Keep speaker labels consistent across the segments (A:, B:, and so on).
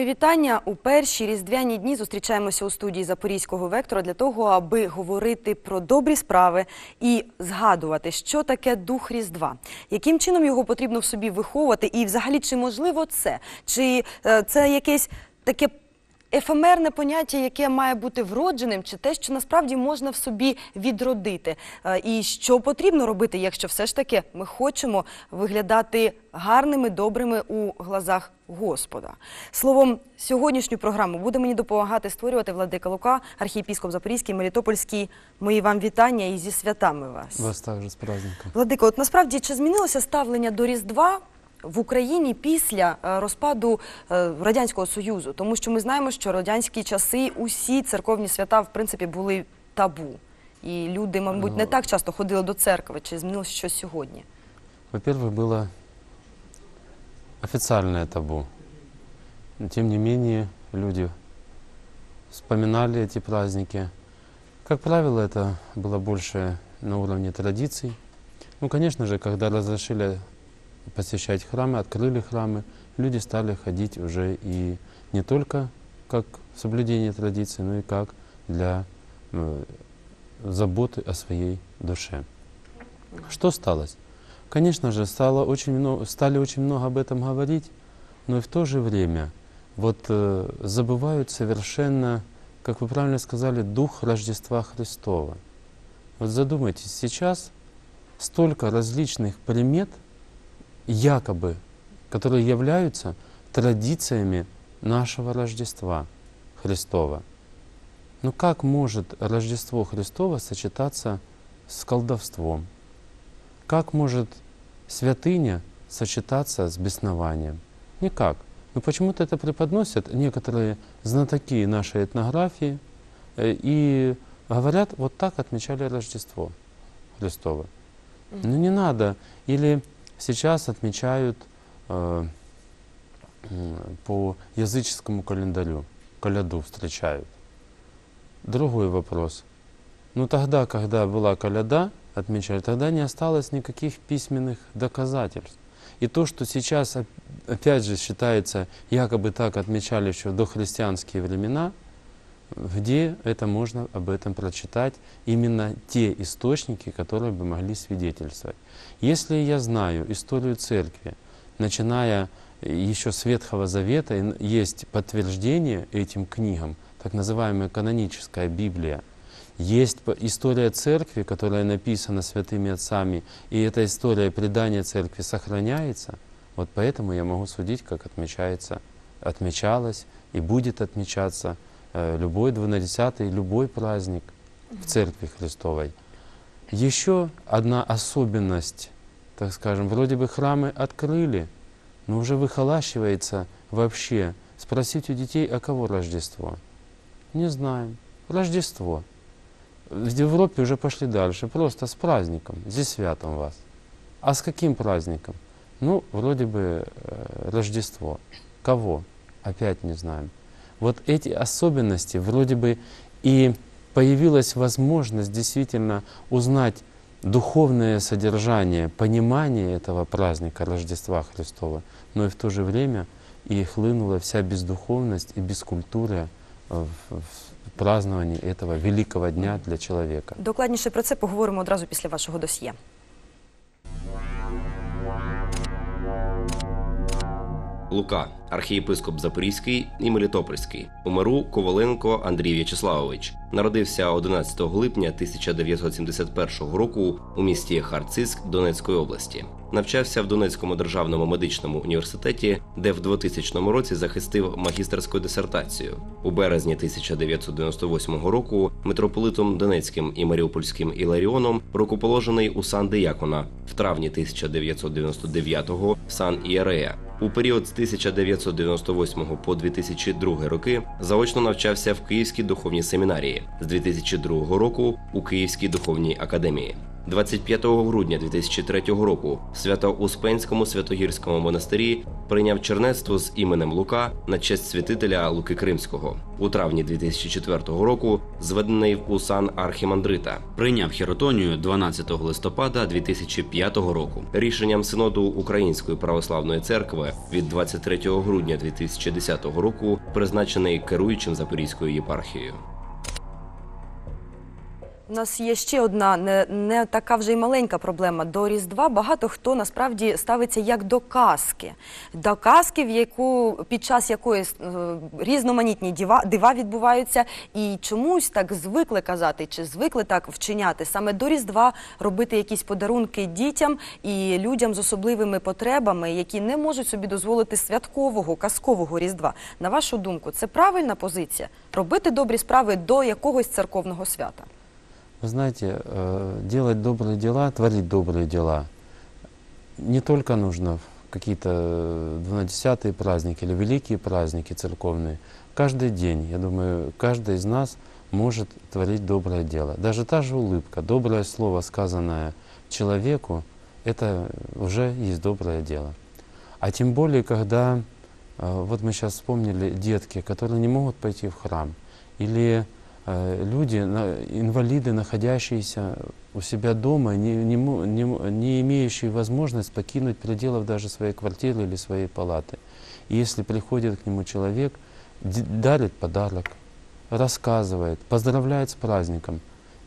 A: Мої вітання у перші різдвяні дні зустрічаємося у студії Запорізького вектора для того, аби говорити про добрі справи і згадувати, що таке дух Різдва, яким чином його потрібно в собі виховувати, і взагалі чи можливо це, чи е, це якесь таке. Ефемерне поняття, яке має бути вродженим, чи те, що насправді можна в собі відродити, Е, і що потрібно робити, якщо все ж таки ми хочемо виглядати гарними, добрими у глазах Господа. Словом, сьогоднішню програму буде мені допомагати створювати Владика Лука, архієпіскоп Запорізький, Мелітопольський. Мої вам вітання і зі святами вас.
B: Вас также с праздником.
A: Владико, от насправді чи змінилося ставлення до Різдва в Україні після е, розпаду е, Радянського Союзу? Тому що ми знаємо, що радянські часи усі церковні свята в принципі були табу. І люди, мабуть, не
B: Ну.
A: так часто ходили до церкви. Чи змінилося щось сьогодні?
B: Во-первых, было официальное табу. Но, Тем не менее, люди вспоминали эти праздники. Как правило, это было больше на уровне традиций. Ну, конечно же, когда разрешили посещать храмы, открыли храмы, люди стали ходить уже и не только как соблюдение традиций, но и как для э, заботы о своей душе. Что сталось? Конечно же, стало очень много, стали очень много об этом говорить, но и в то же время вот э, забывают совершенно, как вы правильно сказали, дух Рождества Христова. Вот задумайтесь, сейчас столько различных примет, якобы, которые являются традициями нашего Рождества Христова. Но как может Рождество Христово сочетаться с колдовством? Как может святыня сочетаться с беснованием? Никак. Но почему-то это преподносят некоторые знатоки нашей этнографии э, и говорят, вот так отмечали Рождество Христово. Ну не надо. Или сейчас отмечают э, м, по языческому календарю, коляду встречают. Другой вопрос. Ну тогда, когда была коляда, отмечали, тогда не осталось никаких письменных доказательств. И то, что сейчас оп- опять же считается, якобы так отмечали еще в дохристианские времена, где это можно об этом прочитать, именно те источники, которые бы могли свидетельствовать. Если я знаю историю церкви, начиная еще с Ветхого Завета, есть подтверждение этим книгам, так называемая каноническая Библия, есть история церкви, которая написана святыми отцами, и эта история предания церкви сохраняется, вот поэтому я могу судить, как отмечается, отмечалось и будет отмечаться э, любой 12 любой праздник в Церкви Христовой. Еще одна особенность, так скажем, вроде бы храмы открыли, но уже выхолащивается вообще. Спросить у детей, а кого Рождество? Не знаем. Рождество. В Европе уже пошли дальше, просто с праздником, здесь святом вас. А с каким праздником? Ну, вроде бы э, Рождество. Кого? Опять не знаем Вот эти особенности, вроде бы и появилась возможность действительно узнать духовное содержание, понимание этого праздника Рождества Христова, но и в то же время и хлынула вся бездуховность и бескультура э, в, в праздновании этого великого дня для человека.
A: Докладніше про це поговоримо одразу після вашого досьє.
C: Лука, архієпископ Запорізький і Мелітопольський. У миру Коваленко Андрій В'ячеславович народився 11 липня 1971 року у місті Харциск Донецької області. Навчався в Донецькому державному медичному університеті, де в 2000 році захистив магістерську дисертацію. У березні 1998 року митрополитом Донецьким і Маріупольським Іларіоном рукоположений у сан диякона, в травні 1999-го в сан Іарея. У період з 1998 по 2002 роки заочно навчався в Київській духовній семінарії з 2002 року у Київській духовній академії. 25 грудня 2003 року в Свято-Успенському Святогірському монастирі прийняв чернецтво з іменем Лука на честь святителя Луки Кримського. У травні 2004 року зведений в усан архімандрита. Прийняв хіротонію 12 листопада 2005 року. Рішенням синоду Української православної церкви від 23 грудня 2010 року призначений керуючим Запорізькою єпархією.
A: У нас є ще одна не, не така вже й маленька проблема. До Різдва багато хто насправді ставиться як до казки. До казки, в яку під час якої е, різноманітні дива, дива відбуваються, і чомусь так звикли казати, чи звикли так вчиняти саме до Різдва робити якісь подарунки дітям і людям з особливими потребами, які не можуть собі дозволити святкового казкового Різдва. На вашу думку, це правильна позиція робити добрі справи до якогось церковного свята?
B: Вы знаете, э, делать добрые дела, творить добрые дела, не только нужно в какие-то двунадесятые праздники или великие праздники церковные. Каждый день, я думаю, каждый из нас может творить доброе дело. Даже та же улыбка, доброе слово, сказанное человеку, это уже есть доброе дело. А тем более, когда, э, вот мы сейчас вспомнили, детки, которые не могут пойти в храм, или люди, на- инвалиды, находящиеся у себя дома, не, не, не не имеющие возможность покинуть пределов даже своей квартиры или своей палаты. И если приходит к нему человек, дарит подарок, рассказывает, поздравляет с праздником,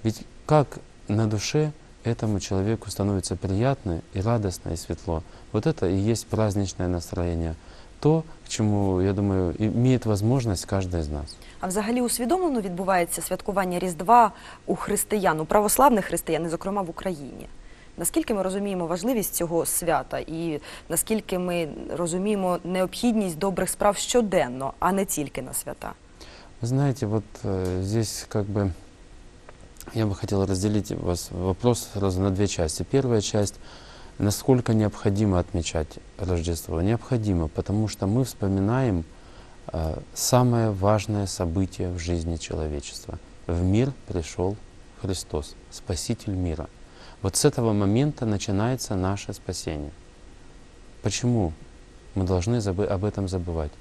B: ведь как на душе этому человеку становится приятно и радостно и светло. Вот это и есть праздничное настроение. То, к чему, я думаю, имеет возможность каждый из нас.
A: А взагалі усвідомлено відбувається святкування Різдва у християн, у православних християн, і, зокрема в Україні. Наскільки ми розуміємо важливість цього свята, і наскільки ми розуміємо необхідність добрих справ щоденно, а не тільки на свята?
B: Вы знаете, вот э, здесь как бы я бы хотел разделить вас вопрос сразу на две части. Первая часть, насколько необходимо отмечать Рождество. Необходимо, потому что мы вспоминаем э, самое важное событие в жизни человечества. В мир пришел Христос, Спаситель мира. Вот с этого момента начинается наше спасение. Почему мы должны об этом забывать?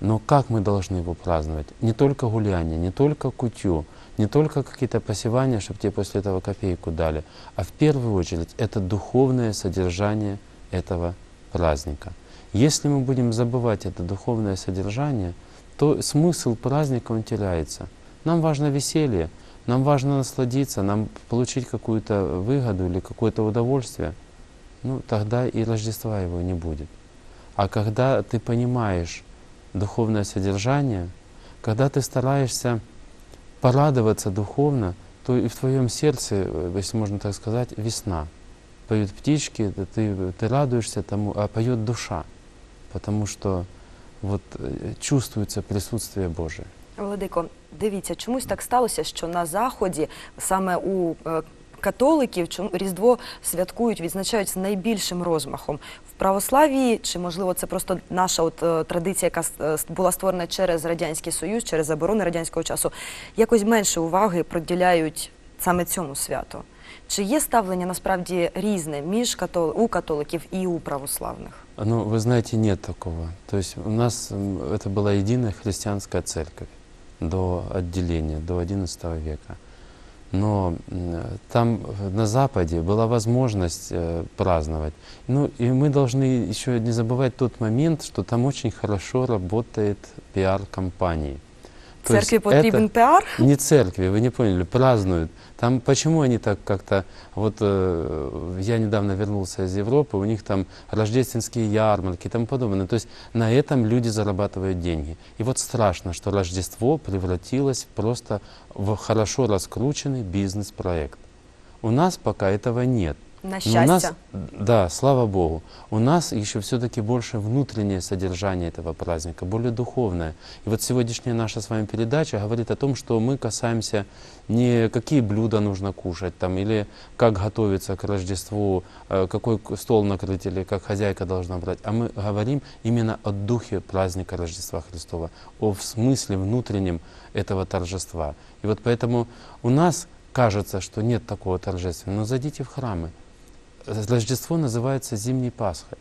B: Но как мы должны его праздновать? Не только гуляние, не только кутью, не только какие-то посевания, чтобы тебе после этого копейку дали, а в первую очередь это духовное содержание этого праздника. Если мы будем забывать это духовное содержание, то смысл праздника он теряется. Нам важно веселье, нам важно насладиться, нам получить какую-то выгоду или какое-то удовольствие, ну тогда и Рождества его не будет. А когда ты понимаешь духовное содержание, когда ты стараешься порадоваться духовно, то и в твоем сердце, э, если можно так сказать, весна. Поют птички, да ты, ты радуешься тому, а поет душа, потому что вот э, чувствуется присутствие Божие.
A: Владико, дивіться, чомусь так сталося, що на заході саме у е, католиків чому- Різдво святкують, відзначають з найбільшим розмахом. В православії, чи можливо це просто наша от е, традиція, яка с- е, с- була створена через радянський союз, через заборони радянського часу, якось менше уваги приділяють саме цьому святу. Чи є ставлення насправді різне між катол... у католиків і у православних?
B: Ну, вы знаете, нет такого. То есть у нас м, это была единая христианская церковь до отделения, до XI века. Но м, там э, на Западе была возможность э, праздновать. Ну и мы должны еще не забывать тот момент, что там очень хорошо работает пиар-компании. То есть
A: Церкві потрібен
B: это-
A: піар?
B: не церкви, вы не поняли, празднуют. Там почему они так как-то, вот э, я недавно вернулся из Европы, у них там рождественские ярмарки и тому подобное. То есть на этом люди зарабатывают деньги. И вот страшно, что Рождество превратилось просто в хорошо раскрученный бизнес-проект. У нас пока этого нет.
A: На
B: Но у нас, да, слава Богу, у нас еще все-таки больше внутреннее содержание этого праздника, более духовное. И вот сегодняшняя наша с вами передача говорит о том, что мы касаемся не какие блюда нужно кушать, там, или как готовиться к Рождеству, э, какой стол накрыть, или как хозяйка должна брать, а мы говорим именно о духе праздника Рождества Христова, о смысле внутреннем этого торжества. И вот поэтому у нас кажется, что нет такого торжественного, но зайдите в храмы. Рождество называется зимней Пасхой.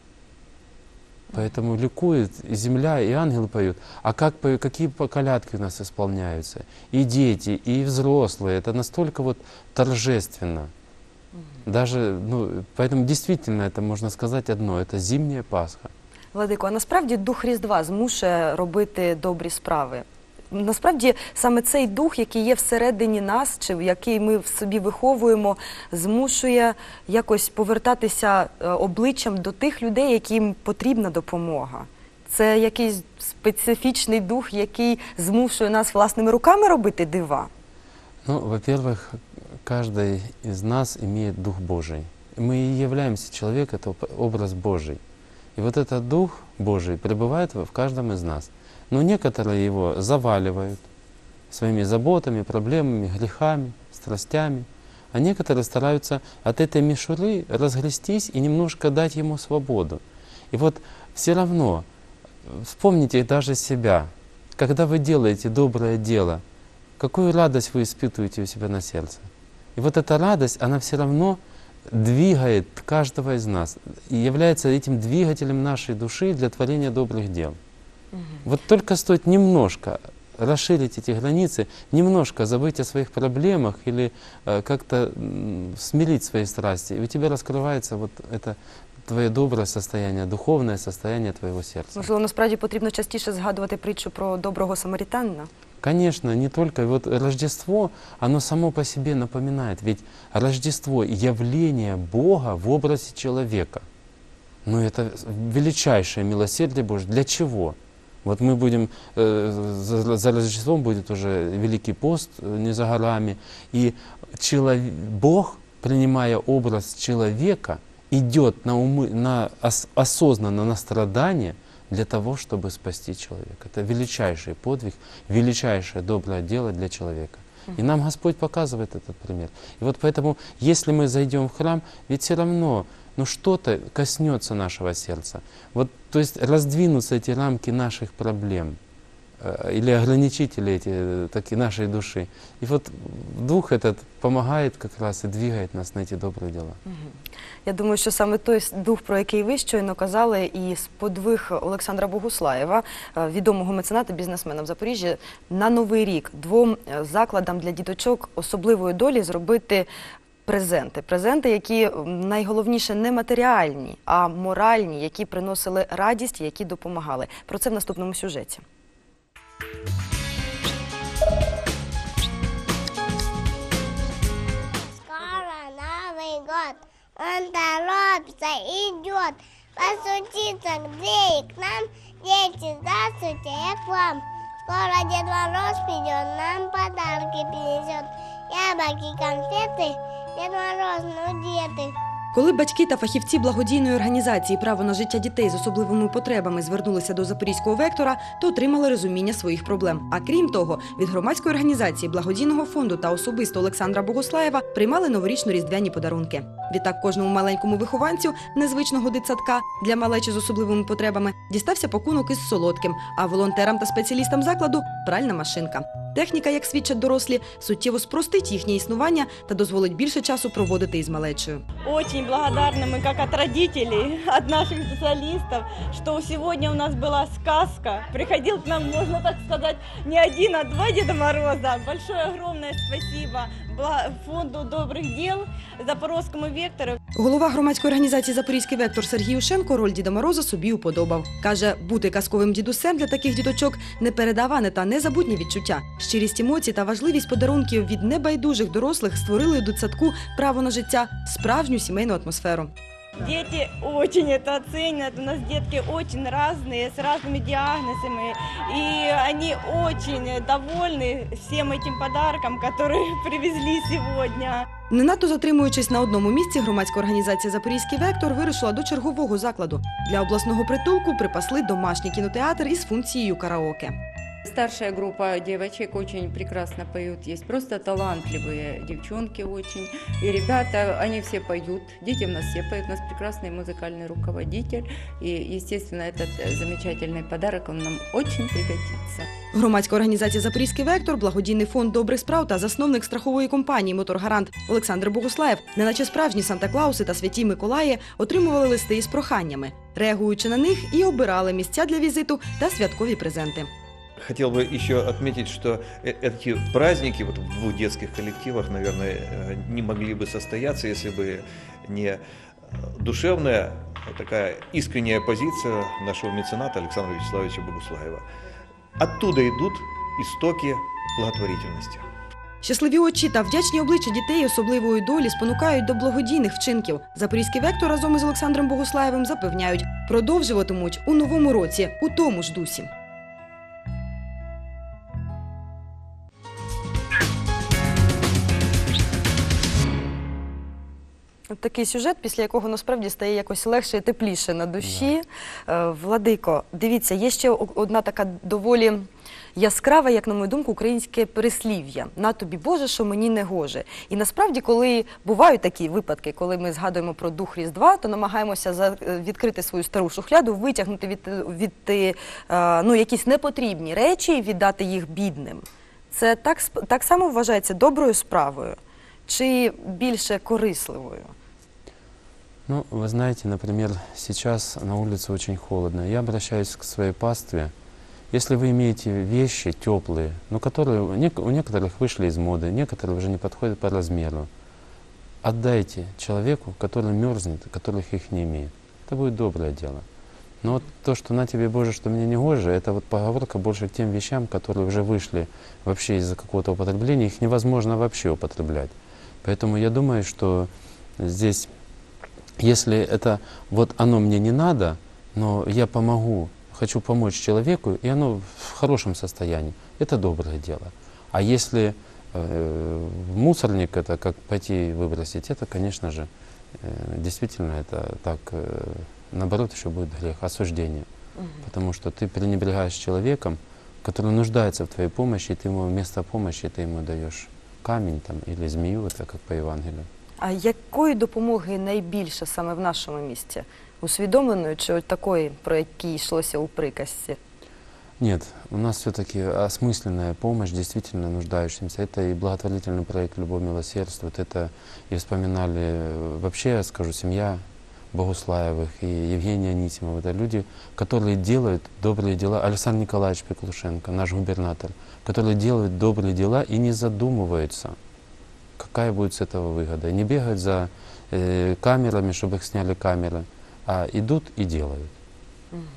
B: Поэтому ликует и земля, и ангелы поют. А как поют, какие по- колядки у нас исполняются? И дети, и взрослые. Это настолько вот торжественно. Даже, ну, поэтому действительно это можно сказать одно, это зимняя Пасха.
A: Владико, а насправді дух Різдва змушує робити добрі справи. Насправді саме цей дух, який є всередині нас, чи який ми в собі виховуємо, змушує якось повертатися е, обличчям до тих людей, яким потрібна допомога. Це якийсь специфічний дух, який змушує нас власними руками робити дива.
B: Ну, во-первых, каждый из нас имеет Дух Божий. Мы и являемся человек, это об- образ Божий. И вот этот Дух Божий пребывает в каждом из нас. Но некоторые его заваливают своими заботами, проблемами, грехами, страстями. А некоторые стараются от этой мишуры разгрестись и немножко дать ему свободу. И вот все равно, э, вспомните даже себя, когда вы делаете доброе дело, какую радость вы испытываете у себя на сердце. И вот эта радость, она все равно двигает каждого из нас и является этим двигателем нашей души для творения добрых дел. Вот только стоит немножко расширить эти границы, немножко забыть о своих проблемах или э, как-то м, смирить свои страсти, и у тебя раскрывается вот это твое доброе состояние, духовное состояние твоего сердца.
A: Можливо, насправді потрібно частіше згадувати притчу про доброго самаританина.
B: Конечно, не только. И Вот Рождество, оно само по себе напоминает. Ведь Рождество — явление Бога в образе человека. Ну, это величайшее милосердие Божье. Для чего? Вот мы будем, э, за, за Рождеством будет уже Великий пост э, не за горами. И челов- Бог, принимая образ человека, идет на, умы, на ос- осознанно на страдание для того, чтобы спасти человека. Это величайший подвиг, величайшее доброе дело для человека. И нам Господь показывает этот пример. И вот поэтому, если мы зайдем в храм, ведь все равно, ну что-то коснется нашего сердца. Вот, то есть раздвинутся эти рамки наших проблем или ограничители эти э, таки нашей души. И вот Дух этот помогает как раз и двигает нас на эти добрые дела.
A: Я думаю, що саме той с- дух, про який ви щойно казали, і сподвиг Олександра Богуслаєва, е, відомого мецената, бізнесмена в Запоріжжі, на новий рік двом е, закладам для діточок особливої долі зробити. Презенти, презенти, які м, найголовніше не матеріальні, а моральні, які приносили радість, які допомагали. Про це в наступному сюжеті.
D: Скоро Новый год, он торопится, идет, постучится к двери к нам, дети, здравствуйте, я к вам. Скоро Дед Мороз придет, нам подарки принесет, яблоки, конфеты, Дед Мороз, ну где ты?
A: Коли батьки та фахівці благодійної організації Право на життя дітей з особливими потребами звернулися до запорізького вектора, то отримали розуміння своїх проблем. А крім того, від громадської організації благодійного фонду та особисто Олександра Богослаєва приймали новорічно-різдвяні подарунки. Відтак кожному маленькому вихованцю незвичного дитсадка для малечі з особливими потребами дістався пакунок із солодким, а волонтерам та спеціалістам закладу пральна машинка. Техніка, як свідчать дорослі, суттєво спростить їхнє існування та дозволить більше часу проводити із малечею.
E: Очень благодарны мы как от родителей, от наших специалистов, что сегодня у нас была сказка. Приходил к нам, можно так сказать, не один, а два Деда Мороза. Большое огромное спасибо Бла- фонду добрих діл запорозькому вектору.
A: Голова громадської організації Запорізький вектор Сергій Ушенко роль Діда Мороза собі уподобав. Каже, бути казковим дідусем для таких діточок непередаване та незабутнє відчуття. Щирість емоцій та важливість подарунків від небайдужих дорослих створили у дитсадку право на життя справжню сімейну атмосферу.
E: Дети очень это оценят. У нас детки очень разные, с разными диагнозами. И они очень довольны всем этим подарком, который привезли сегодня.
A: Не надто затримуючись на одному місці, громадська організація Запорізький вектор вирушила до чергового закладу. Для обласного притулку припасли домашній кінотеатр із функцією караоке.
F: Старшая группа девочек очень прекрасно поют. Есть просто талантливые девчонки очень. И ребята, они все поют. Дети у нас все поют. У нас прекрасный музыкальный руководитель. И, естественно, этот э, замечательный подарок, он нам очень пригодится.
A: Громадська організація Запорізький вектор, благодійний фонд добрих справ та засновник страхової компанії Моторгарант Олександр Богуслаєв, неначе справжні Санта-Клауси та святі Миколаї, отримували листи із проханнями, реагуючи на них і обирали місця для візиту та святкові презенти.
G: Хотел бы еще отметить, что э- эти праздники вот в двух детских коллективах, наверное, э, не могли бы состояться, если бы не э, душевная, а такая искренняя позиция нашего мецената Александра Вячеславовича Богуслаева. Оттуда идут истоки благотворительности.
A: Щасливі очі та вдячні обличчя дітей особливої долі спонукають до благодійних вчинків. Запорізький вектор разом із Олександром Богуслаєвим запевняють, продовжуватимуть у новому році у тому ж дусі. Такий сюжет, після якого насправді стає якось легше і тепліше на душі. Е, Владико, дивіться, є ще одна така доволі яскраве, як на мою думку, українське переслів'я на тобі Боже, що мені не гоже. І насправді, коли бувають такі випадки, коли ми згадуємо про дух Різдва, то намагаємося е, відкрити свою стару шухляду, витягнути від, від е, ну, якісь непотрібні речі і віддати їх бідним. Це так, так само вважається доброю справою чи більше корисливою?
B: Ну, вы знаете, например, сейчас на улице очень холодно. Я обращаюсь к своей пастве. Если вы имеете вещи теплые, но которые у нек- у некоторых вышли из моды, некоторые уже не подходят по размеру, отдайте человеку, который мерзнет, которых их не имеет. Это будет доброе дело. Но вот то, что на тебе, Боже, что мне не гоже, это вот поговорка больше к тем вещам, которые уже вышли вообще из-за какого-то употребления, их невозможно вообще употреблять. Поэтому я думаю, что здесь, если это вот оно мне не надо, но я помогу, хочу помочь человеку, и оно в хорошем состоянии, это доброе дело. А если э, мусорник это как пойти выбросить, это, конечно же, э, действительно это так, э, наоборот, еще будет грех, осуждение. Потому что ты пренебрегаешь человеком, который нуждается в твоей помощи, и ты ему вместо помощи ты ему даешь камень там, или змею, это как по Евангелию.
A: А якої допомоги найбільше саме в нашому місті? Усвідомленої чи от такої, про які йшлося у приказці?
B: Нет, у нас все-таки осмысленная помощь действительно нуждающимся. Это и благотворительный проект «Любовь милосердствует», это и вспоминали, э, вообще, я скажу, семья Богуслаевых и Евгения Анисимова. Это люди, которые делают добрые дела. Александр Николаевич Пеклушенко, наш губернатор, которые делают добрые дела и не задумываются, какая будет с этого выгода. И не бегают за э, камерами, чтобы их сняли камеры, а идут и делают.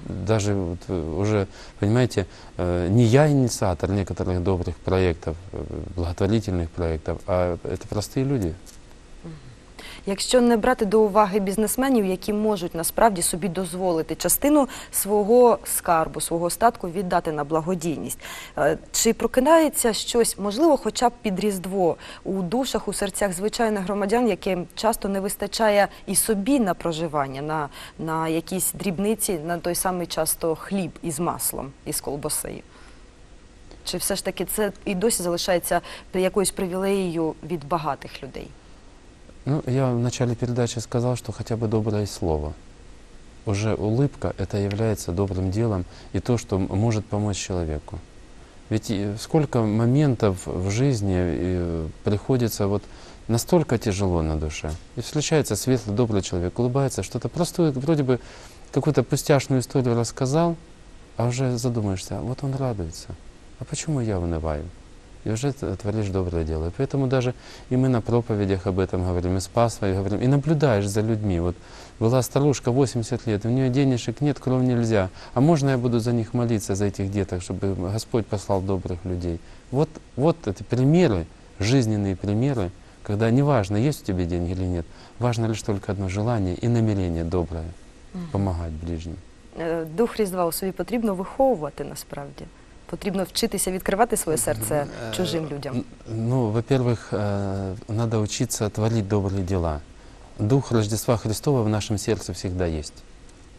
B: Даже вот, э, уже, понимаете, э, не я инициатор некоторых добрых проектов, э, благотворительных проектов, а это простые люди.
A: Якщо не брати до уваги бізнесменів, які можуть насправді собі дозволити частину свого скарбу, свого статку віддати на благодійність, е, чи прокидається щось, можливо, хоча б під різдво у душах, у серцях звичайних громадян, яким часто не вистачає і собі на проживання, на, на якісь дрібниці, на той самий часто хліб із маслом, із колбасею? Чи все ж таки це і досі залишається якоюсь привілеєю від багатих людей?
B: Ну, я в начале передачи сказал, что хотя бы доброе слово. Уже улыбка это является добрым делом и то, что может помочь человеку. Ведь сколько моментов в жизни э, приходится вот настолько тяжело на душе. И встречается светлый, добрый человек, улыбается, что-то простое, вроде бы какую-то пустяшную историю рассказал, а уже задумаешься, вот он радуется. А почему я унываю? И уже т- творишь доброе дело. И поэтому даже и мы на проповедях об этом говорим, и с паствой говорим, и наблюдаешь за людьми. Вот была старушка 80 лет, у нее денежек нет, кровь нельзя. А можно я буду за них молиться, за этих деток, чтобы Господь послал добрых людей? Вот, вот это примеры, жизненные примеры, когда неважно, есть у тебя деньги или нет, важно лишь только одно желание и намерение доброе, помогать ближним.
A: Е, Дух Різдва у собі потрібно виховувати насправді. Потрібно вчитися відкривати своє серце чужим людям.
B: Н- Ну, во-первых, э, надо учиться творить добрые дела. Дух Рождества Христова в нашем сердце всегда есть.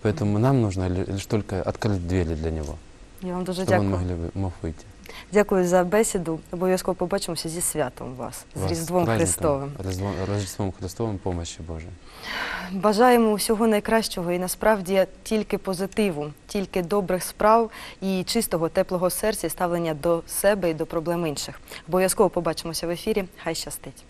B: Поэтому нам нужно ли- лишь только открыть двери для Него.
A: Я вам дуже
B: чтобы
A: дякую.
B: он могли бы, мог выйти.
A: Дякую за бесіду. Обов'язково побачимося зі святом вас, з
B: Вас
A: Різдвом Христовим.
B: Різдвом, Різдвом Христовим, помощі Божией.
A: Бажаємо усього найкращого і насправді тільки позитиву, тільки добрих справ і чистого, теплого серця і ставлення до себе і до проблем інших. Обов'язково побачимося в ефірі. Хай щастить.